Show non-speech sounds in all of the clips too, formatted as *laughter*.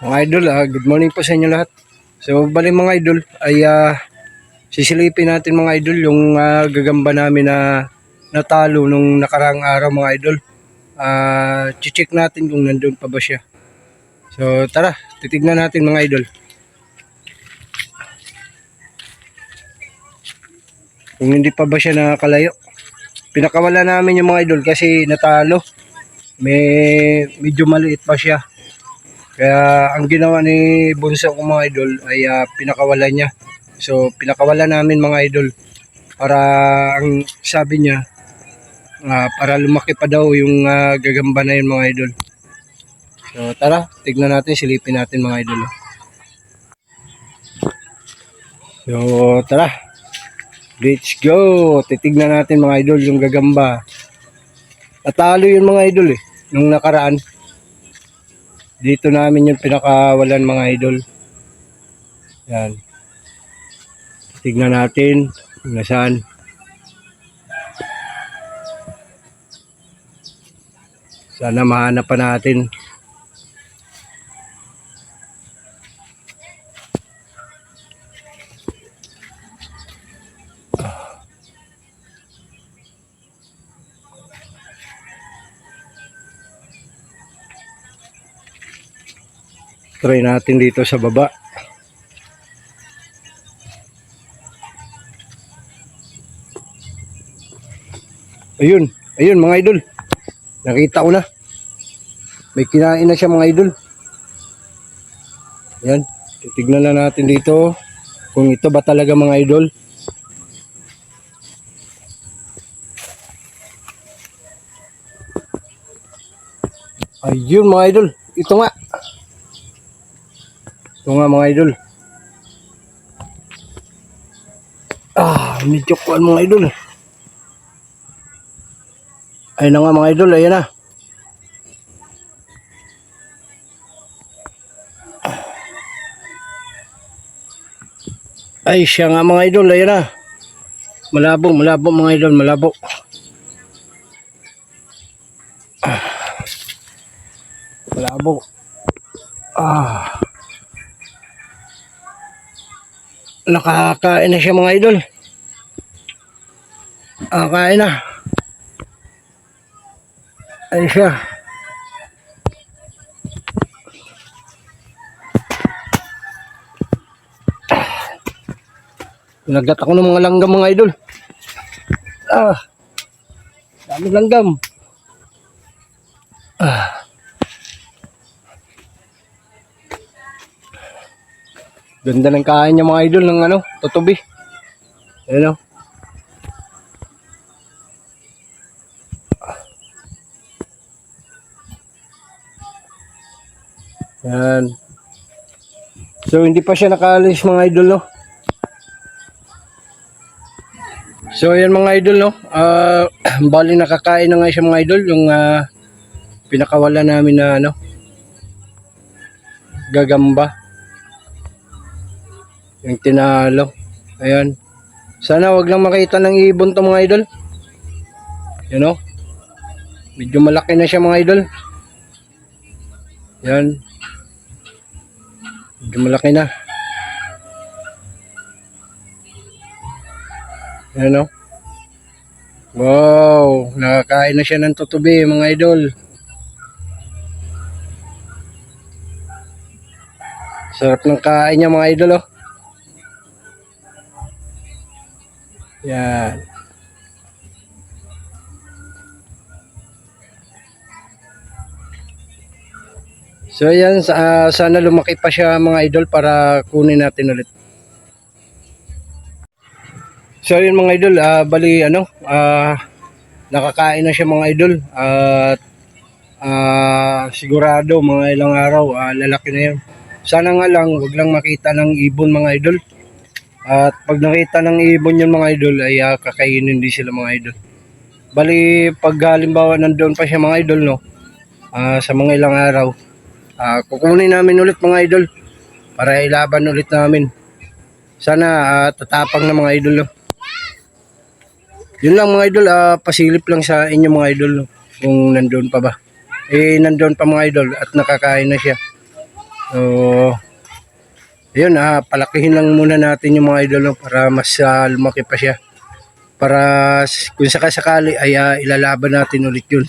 Mga idol, ah, good morning po sa inyo lahat. So, bali mga idol, ay ah, sisilipin natin mga idol yung ah, gagamba namin na natalo nung nakarang araw mga idol. Ah, check natin kung nandun pa ba siya. So, tara, titignan natin mga idol. Kung hindi pa ba siya nakakalayo. Pinakawala namin yung mga idol kasi natalo. May medyo maliit pa siya. Kaya ang ginawa ni Bunso ko mga idol ay ah, pinakawalan niya. So pinakawalan namin mga idol para ang sabi niya ah, para lumaki pa daw yung ah, gagamba na yun mga idol. So tara, tignan natin, silipin natin mga idol. So tara, let's go! Titignan natin mga idol yung gagamba. Natalo yun mga idol eh, nung nakaraan. Dito namin yung pinakawalan mga idol. Yan. Tignan natin nasaan. Sana mahanap pa natin. Try natin dito sa baba. Ayun, ayun mga idol. Nakita ko na. May kinain na siya mga idol. Yan, titignan na natin dito kung ito ba talaga mga idol. Ayun mga idol, ito nga. Mga idol. Ah, medyo kuan mga idol. Ayun na nga mga idol, ayan na. Ay, siya nga mga idol, ayan na. Malabo, malabo mga idol, malabo. Ah. Malabo. Ah. Nakakain na siya mga idol. Ah, kain na. Ayun siya. Pinagat ako ng mga langgam mga idol. Ah. Dami langgam. Ah. Ganda ng kain niya mga idol ng ano, tutubi. Ayun o. Yan. So hindi pa siya nakaalis mga idol no. So yan mga idol no. Ah, *clears throat* bali nakakain na nga siya mga idol yung ah, pinakawala namin na ano gagamba. Yung tinalo. Ayan. Sana wag lang makita ng ibon to mga idol. You know? Medyo malaki na siya mga idol. Yan. Medyo malaki na. Yan o. Wow. Nakakain na siya ng tutubi mga idol. Sarap ng kain niya mga idol oh. Yan. So yan, ah, sana lumaki pa siya mga idol para kunin natin ulit. So yun mga idol, ah, bali ano, ah, nakakain na siya mga idol at ah, sigurado mga ilang araw ah, lalaki na yan. Sana nga lang, wag lang makita ng ibon mga idol. At pag nakita ng ibon yun mga idol ay ah, kakainin din sila mga idol. Bali pag halimbawa nandoon pa siya mga idol no, ah, sa mga ilang araw, ah, kukunin namin ulit mga idol para ilaban ulit namin. Sana ah, tatapang na mga idol no. Yun lang mga idol, ah, pasilip lang sa inyo mga idol no, kung nandoon pa ba. Eh nandoon pa mga idol at nakakain na siya. So, yun, ah, palakihin lang muna natin yung mga idol para mas ah, lumaki pa siya. Para kung sakasakali ay ah, ilalaban natin ulit yun.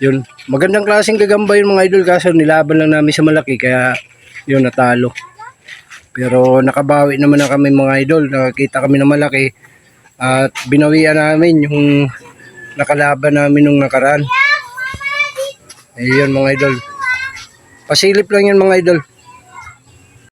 Yun, magandang klaseng gagamba yung mga idol kaso nilaban lang namin sa malaki kaya yun natalo. Pero nakabawi naman na kami mga idol, nakakita kami ng malaki at binawian namin yung nakalaban namin nung nakaraan. Ayun mga idol. Pasilip lang yan mga idol.